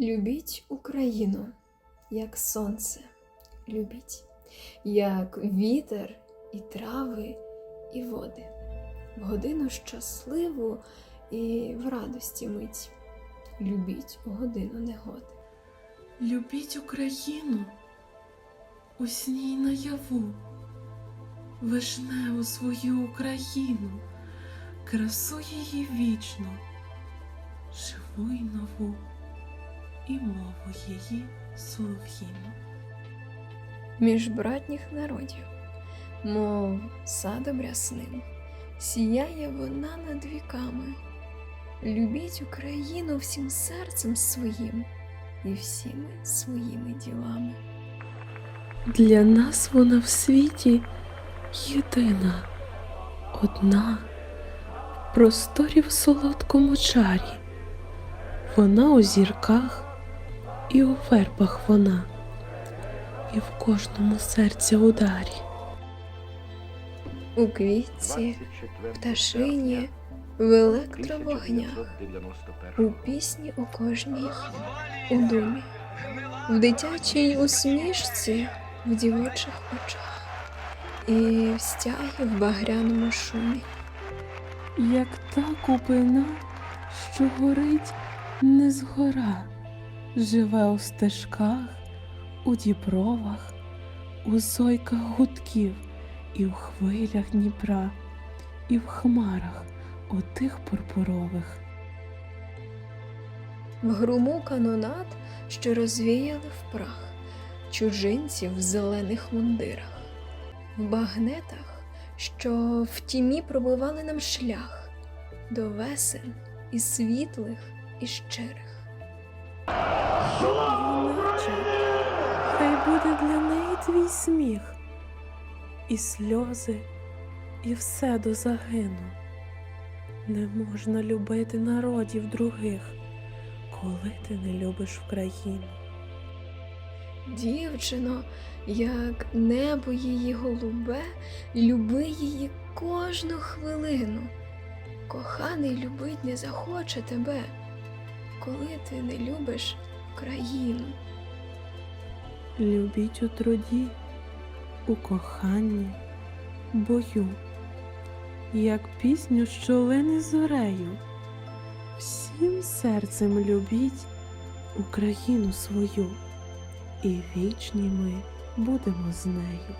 Любіть Україну, як сонце, любіть, як вітер і трави, і води, в годину щасливу і в радості мить. Любіть у годину негоди. Любіть Україну у сні й наяву, вишневу свою Україну, красу її вічну, живу й нову, і мову її солов'їну. між братніх народів, мов садом рясним, сіяє вона над віками. Любіть Україну всім серцем своїм і всіми своїми ділами. Для нас вона в світі єдина, одна, в просторі в солодкому чарі. Вона у зірках і у вербах вона, і в кожному серця ударі. У квітці, пташині, в електровогнях, у пісні у кожній, у думі, в дитячій усмішці, в дівочих очах і в стягі в багряному шумі. Як та купина, що горить не згора, живе у стежках, у дібровах, у зойках гудків, і в хвилях Дніпра, і в хмарах отих пурпурових. в грому канонат, що розвіяли в прах чужинців в зелених мундирах, в багнетах, що в тімі пробивали нам шлях до весен і світлих, і щирих. Хай буде для неї твій сміх, і сльози, і все до загину. Не можна любити народів других, коли ти не любиш Україну. Дівчино, як небо її голубе, люби її кожну хвилину. Коханий любить не захоче тебе, коли ти не любиш країну. Любіть у труді, у коханні, бою, як пісню, що лине зорею. Всім серцем любіть Україну свою, і вічні ми будемо з нею.